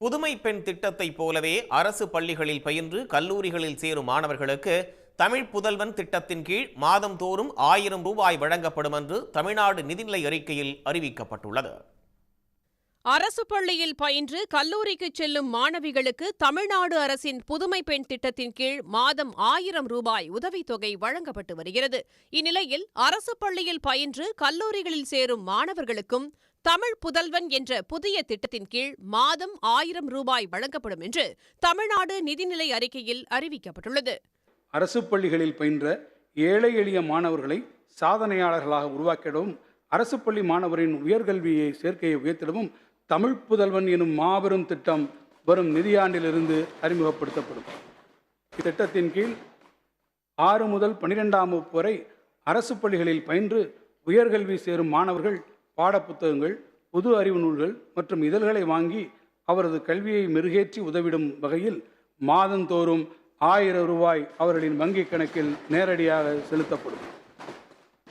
புதுமை பெண் திட்டத்தைப் போலவே அரசு பள்ளிகளில் பயின்று கல்லூரிகளில் சேரும் மாணவர்களுக்கு தமிழ் புதல்வன் திட்டத்தின் கீழ் மாதந்தோறும் ஆயிரம் ரூபாய் வழங்கப்படும் என்று தமிழ்நாடு நிதிநிலை அறிக்கையில் அறிவிக்கப்பட்டுள்ளது. அரசு பள்ளியில் பயின்று கல்லூரிக்கு செல்லும் மாணவிகளுக்கு தமிழ்நாடு அரசின் புதுமை பெண் திட்டத்தின் கீழ் மாதம் ஆயிரம் ரூபாய் உதவித்தொகை வழங்கப்பட்டு வருகிறது. இந்நிலையில் அரசு பள்ளியில் பயின்று கல்லூரிகளில் சேரும் மாணவர்களுக்கும் தமிழ் புதல்வன் என்ற புதிய திட்டத்தின் கீழ் மாதம் ஆயிரம் ரூபாய் வழங்கப்படும் என்று தமிழ்நாடு நிதிநிலை அறிக்கையில் அறிவிக்கப்பட்டுள்ளது. அரசு பள்ளிகளில் பயின்ற ஏழை எளிய மாணவர்களை சாதனையாளர்களாக உருவாக்கிடவும் அரசு பள்ளி மாணவரின் உயர்கல்வியை சேர்க்கையை உயர்த்திடவும் தமிழ் புதல்வன் எனும் மாபெரும் திட்டம் வரும் நிதியாண்டிலிருந்து அறிமுகப்படுத்தப்படும். இத்திட்டத்தின் கீழ் ஆறு முதல் பனிரெண்டாம் வகுப்பு வரை அரசு பள்ளிகளில் பயின்று உயர்கல்வி சேரும் மாணவர்கள் பாடப்புத்தகங்கள் புது அறிவு நூல்கள் மற்றும் இதழ்களை வாங்கி அவரது கல்வியை மெருகேற்றி உதவிடும் வகையில் மாதந்தோறும் ஆயிரம் ரூபாய் அவர்களின் வங்கிக் கணக்கில் நேரடியாக செலுத்தப்படும்.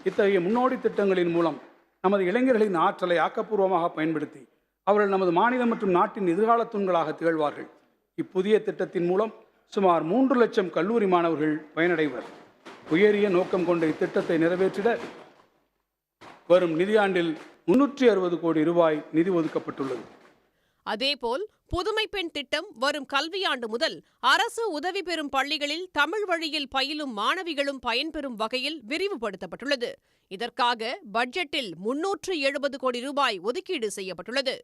இத்தகைய முன்னோடி திட்டங்களின் மூலம் நமது இளைஞர்களின் ஆற்றலை ஆக்கப்பூர்வமாக பயன்படுத்தி அவர்கள் நமது மாநிலம் மற்றும் நாட்டின் எதிர்கால தூண்களாக திகழ்வார்கள். இப்புதிய திட்டத்தின் மூலம் சுமார் மூன்று லட்சம் கல்லூரி மாணவர்கள் பயனடைவர். உயரிய நோக்கம் கொண்ட இத்திட்டத்தை நிறைவேற்றிட வரும் நிதியாண்டில் முன்னூற்றி அறுபது கோடி ரூபாய் நிதி ஒதுக்கப்பட்டுள்ளது. அதேபோல் புதுமை பெண் திட்டம் வரும் கல்வியாண்டு முதல் அரசு உதவி பெறும் பள்ளிகளில் தமிழ் வழியில் பயிலும் மாணவிகளும் பயன்பெறும் வகையில் விரிவுபடுத்தப்பட்டுள்ளது. இதற்காக பட்ஜெட்டில் முன்னூற்று எழுபது கோடி ரூபாய் ஒதுக்கீடு செய்யப்பட்டுள்ளது.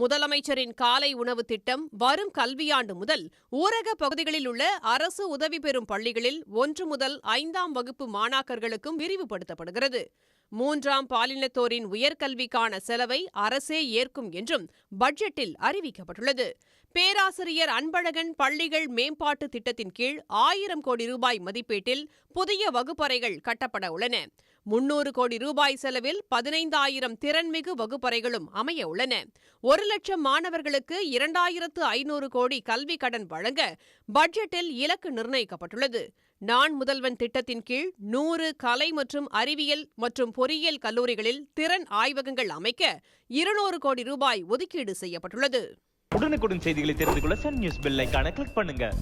முதலமைச்சரின் காலை உணவு திட்டம் வரும் கல்வியாண்டு முதல் ஊரக பகுதிகளில் உள்ள அரசு உதவி பெறும் பள்ளிகளில் ஒன்று முதல் ஐந்தாம் வகுப்பு மாணாக்கர்களுக்கும் விரிவுபடுத்தப்படுகிறது. மூன்றாம் பாலினத்தோரின் உயர்கல்விக்கான செலவை அரசே ஏற்கும் என்றும் பட்ஜெட்டில் அறிவிக்கப்பட்டுள்ளது. பேராசிரியர் அன்பழகன் பள்ளிகள் மேம்பாட்டு திட்டத்தின் கீழ் ஆயிரம் கோடி ரூபாய் மதிப்பீட்டில் புதிய வகுப்பறைகள் கட்டப்பட உள்ளன. முன்னூறு கோடி ரூபாய் செலவில் பதினைந்தாயிரம் திறன்மிகு வகுப்பறைகளும் அமைய உள்ளன. ஒரு லட்சம் மாணவர்களுக்கு இரண்டாயிரத்து ஐநூறு கோடி கல்வி கடன் வழங்க பட்ஜெட்டில் இலக்கு நிர்ணயிக்கப்பட்டுள்ளது. நான் முதல்வன் திட்டத்தின் கீழ் நூறு கலை மற்றும் அறிவியல் மற்றும் பொறியியல் கல்லூரிகளில் திறன் ஆய்வகங்கள் அமைக்க இருநூறு கோடி ரூபாய் ஒதுக்கீடு செய்யப்பட்டுள்ளது. உடனுக்குடன் செய்திகளை தெரிந்து கொள்ள சன் நியூஸ் பெல் கிளிக் பண்ணுங்க.